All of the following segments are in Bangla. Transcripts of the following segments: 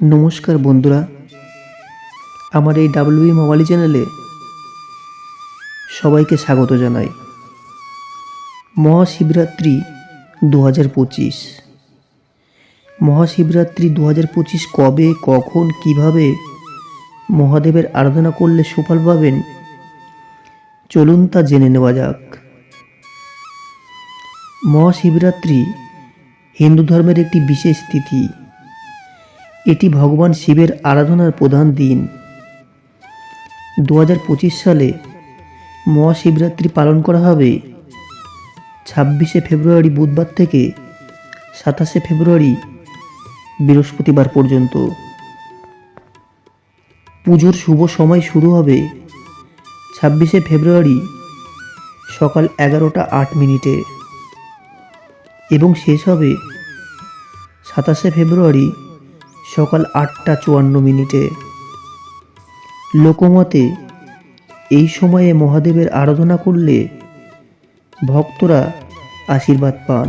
নমস্কার বন্ধুরা। আমার এই ডাব্লিউই মোবাইল চ্যানেলে সবাইকে স্বাগত জানাই। মহাশিবরাত্রি দু হাজার পঁচিশ। মহাশিবরাত্রি দু হাজার পঁচিশ কবে, কখন, কীভাবে মহাদেবের আরাধনা করলে সুফল পাবেন, চলুন তা জেনে নেওয়া যাক। মহাশিবরাত্রি হিন্দু ধর্মের একটি বিশেষ তিথি। এটি ভগবান শিবের আরাধনার প্রধান দিন। দু হাজার পঁচিশ সালে মহাশিবরাত্রি পালন করা হবে। ছাব্বিশে ফেব্রুয়ারি বুধবার থেকে সাতাশে ফেব্রুয়ারি বৃহস্পতিবার পর্যন্ত। পুজোর শুভ সময় শুরু হবে ছাব্বিশে ফেব্রুয়ারি সকাল এগারোটা আট মিনিটে এবং শেষ হবে সাতাশে ফেব্রুয়ারি সকাল আটটা চুয়ান্ন মিনিটে। লোকমতে এই সময়ে মহাদেবের আরাধনা করলে ভক্তরা আশীর্বাদ পান।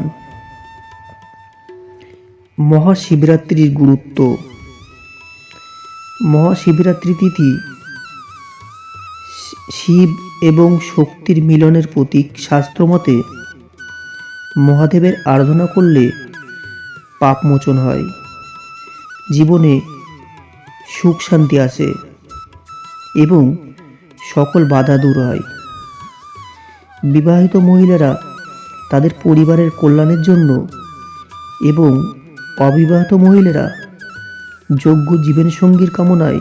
মহাশিবরাত্রির গুরুত্ব। মহাশিবরাত্রি তিথি শিব এবং শক্তির মিলনের প্রতীক শাস্ত্রমতে মহাদেবের আরাধনা করলে পাপমোচন হয়। জীবনে সুখ শান্তি আসে এবং সকল বাধা দূর হয়। বিবাহিত মহিলারা তাদের পরিবারের কল্যাণের জন্য এবং অবিবাহিত মহিলারা যোগ্য জীবনসঙ্গীর কামনায়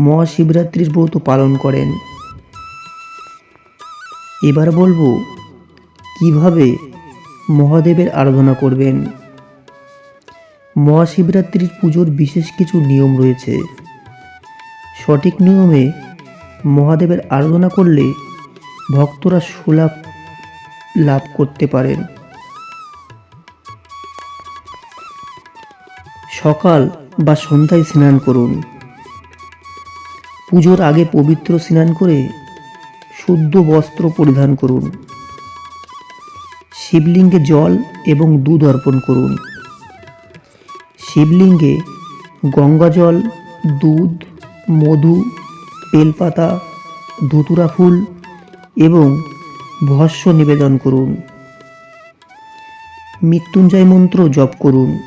মহাশিবরাত্রির ব্রত পালন করেন। এবার বলব, কীভাবে মহাদেবের আরাধনা করবেন? মহাশিবরাত্রির পুজোর বিশেষ কিছু নিয়ম রয়েছে। সঠিক নিয়মে মহাদেবের আরাধনা করলে ভক্তরা সুলাভ লাভ করতে পারেন। সকাল বা সন্ধ্যায় স্নান করুন। পুজোর আগে পবিত্র স্নান করে শুদ্ধ বস্ত্র পরিধান করুন। শিবলিঙ্গে জল এবং দুধ অর্পণ করুন। শিবলিঙ্গে গঙ্গাজল, দুধ, মধু, বেলপাতা, ধুতুরা ফুল এবং ভস্য নিবেদন করুন। মৃত্যুঞ্জয় মন্ত্র জপ করুন।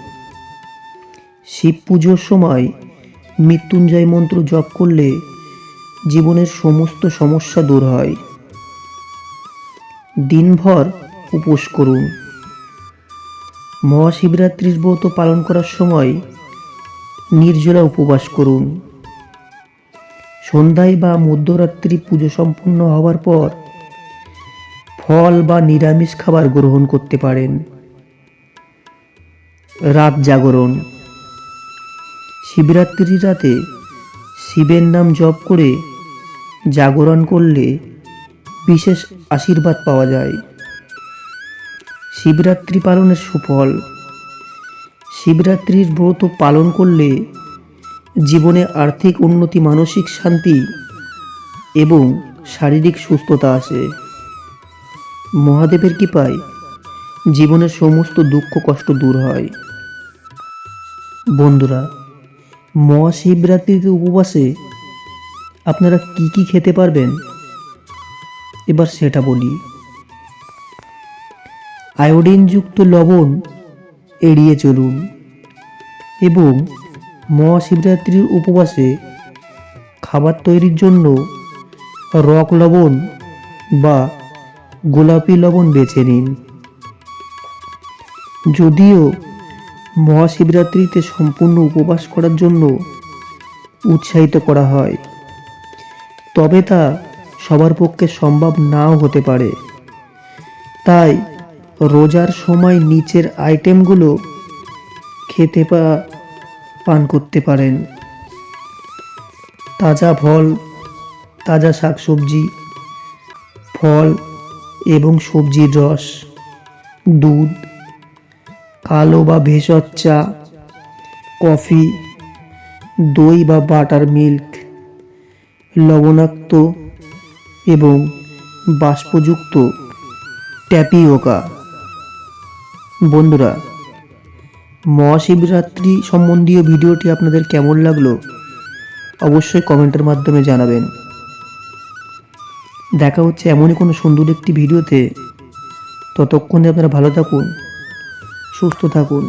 শিব পুজোর সময় মৃত্যুঞ্জয় মন্ত্র জপ করলে জীবনের সমস্ত সমস্যা দূর হয়। দিনভর উপোস করুন। মহাশিবরাত্রির ব্রত পালন করার সময় নির্জলা উপবাস করুন। সন্ধ্যায় বা মধ্যরাত্রি পুজো সম্পূর্ণ হওয়ার পর ফল বা নিরামিষ খাবার গ্রহণ করতে পারেন। রাত জাগরণ। শিবরাত্রির রাতে শিবের নাম জপ করে জাগরণ করলে বিশেষ আশীর্বাদ পাওয়া যায়। শিবরাত্রি পালনের সুফল। শিবরাত্রির ব্রত পালন করলে জীবনে আর্থিক উন্নতি, মানসিক শান্তি এবং শারীরিক সুস্থতা আসে। মহাদেবের কৃপায় জীবনের সমস্ত দুঃখ, কষ্ট দূর হয়। বন্ধুরা, মহাশিবরাত্রিতে উপবাসে আপনারা কি কি খেতে পারবেন? এবার সেটা বলি। আয়োডিনযুক্ত লবণ এড়িয়ে চলুন এবং মহাশিবরাত্রির উপবাসে খাবার তৈরির জন্য রক লবণ বা গোলাপি লবণ বেছে নিন। যদিও মহাশিবরাত্রিতে সম্পূর্ণ উপবাস করার জন্য উৎসাহিত করা হয়, তবে তা সবার পক্ষে সম্ভব নাও হতে পারে। তাই রোজার সময় নিচের আইটেমগুলো খেতে বা পান করতে পারেন। তাজা ফল, তাজা শাকসবজি, ফল এবং সবজির রস, দুধ, কালো বা ভেষজ চা, কফি, দই বা বাটার মিল্ক, লবণাক্ত এবং বাষ্পযুক্ত ট্যাপিওকা। বন্ধুরা, মহাশিবরাত্রি সম্বন্ধীয় ভিডিওটি আপনাদের কেমন লাগল অবশ্যই কমেন্টের মাধ্যমে জানাবেন। দেখা হচ্ছে এমনই কোনো সুন্দর একটি ভিডিওতে। ততক্ষণে আপনারা ভালো থাকুন, সুস্থ থাকুন।